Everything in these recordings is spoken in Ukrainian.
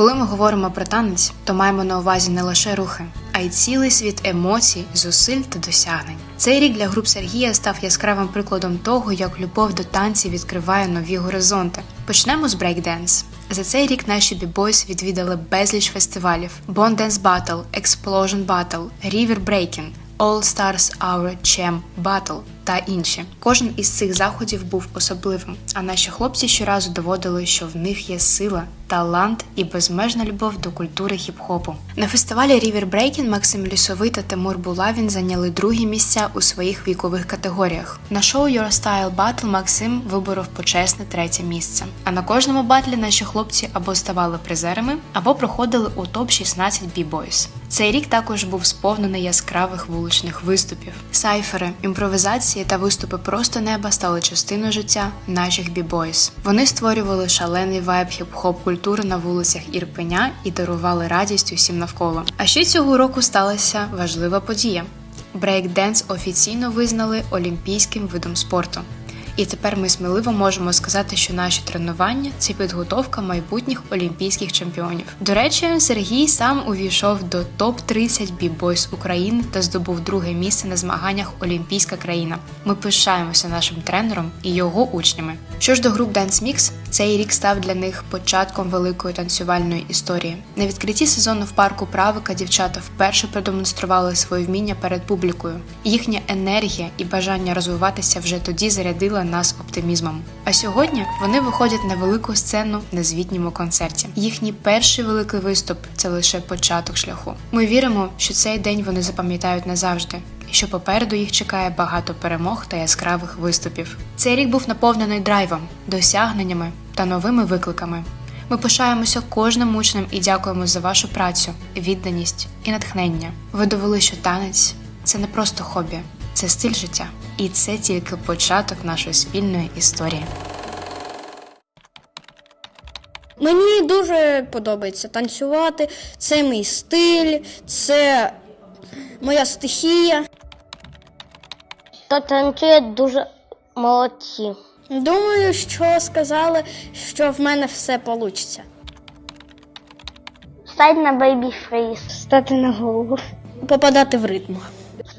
Коли ми говоримо про танець, то маємо на увазі не лише рухи, а й цілий світ емоцій, зусиль та досягнень. Цей рік для груп Сергія став яскравим прикладом того, як любов до танців відкриває нові горизонти. Почнемо з брейкденс. За цей рік наші бібойс відвідали безліч фестивалів: Bond Dance Battle, Explosion Battle, River Breaking, All Stars Hour Champ Battle та інші. Кожен із цих заходів був особливим, а наші хлопці щоразу доводили, що в них є сила, талант і безмежна любов до культури хіп-хопу. На фестивалі River Breaking Максим Лісовий та Тимур Булавін зайняли другі місця у своїх вікових категоріях. На шоу Your Style Battle Максим виборов почесне третє місце. А на кожному батлі наші хлопці або ставали призерами, або проходили у топ 16 B-Boys. Цей рік також був сповнений яскравих вуличних виступів. Сайфери, імпровізації та виступи просто неба стали частиною життя наших бібойс. Вони створювали шалений вайб хіп-хоп культури на вулицях Ірпеня і дарували радість усім навколо. А ще цього року сталася важлива подія. Брейкденс офіційно визнали олімпійським видом спорту. І тепер ми сміливо можемо сказати, що наші тренування це підготовка майбутніх олімпійських чемпіонів. До речі, Сергій сам увійшов до топ 30 бібойс України та здобув друге місце на змаганнях Олімпійська країна. Ми пишаємося нашим тренером і його учнями. Що ж до груп Dance Mix, цей рік став для них початком великої танцювальної історії. На відкритті сезону в парку Правика дівчата вперше продемонстрували своє вміння перед публікою. Їхня енергія і бажання розвиватися вже тоді зарядила нас оптимізмом. А сьогодні вони виходять на велику сцену на звітньому концерті. Їхній перший великий виступ це лише початок шляху. Ми віримо, що цей день вони запам'ятають назавжди. Що попереду їх чекає багато перемог та яскравих виступів. Цей рік був наповнений драйвом, досягненнями та новими викликами. Ми пишаємося кожним учнем і дякуємо за вашу працю, відданість і натхнення. Ви довели, що танець це не просто хобі, це стиль життя, і це тільки початок нашої спільної історії. Мені дуже подобається танцювати. Це мій стиль, це моя стихія. Хто танцює дуже молодці. Думаю, що сказали, що в мене все вийде. Стать на бейбі фріз. Стати на голову. Попадати в ритм.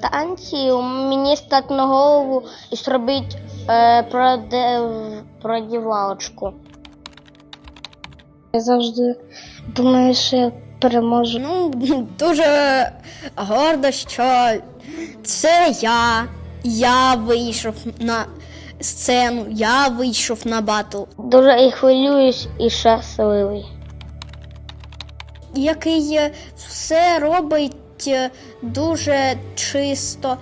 В танці мені стати на голову і зробити е, проде... продівалочку. Я завжди думаю, що я переможу. Ну, дуже гордо, що це я. Я вийшов на сцену, я вийшов на батл, Дуже і хвилююсь, і щасливий. який все робить е, дуже чисто,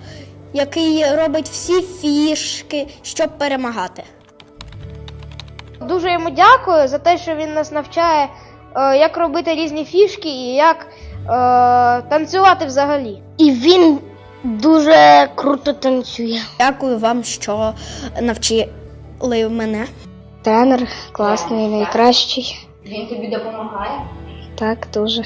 який робить всі фішки, щоб перемагати. Дуже йому дякую за те, що він нас навчає, е, як робити різні фішки і як е, танцювати взагалі. І він дуже круто танцює. Дякую вам, що навчили мене. Тренер класний, найкращий. Він тобі допомагає? Так, дуже.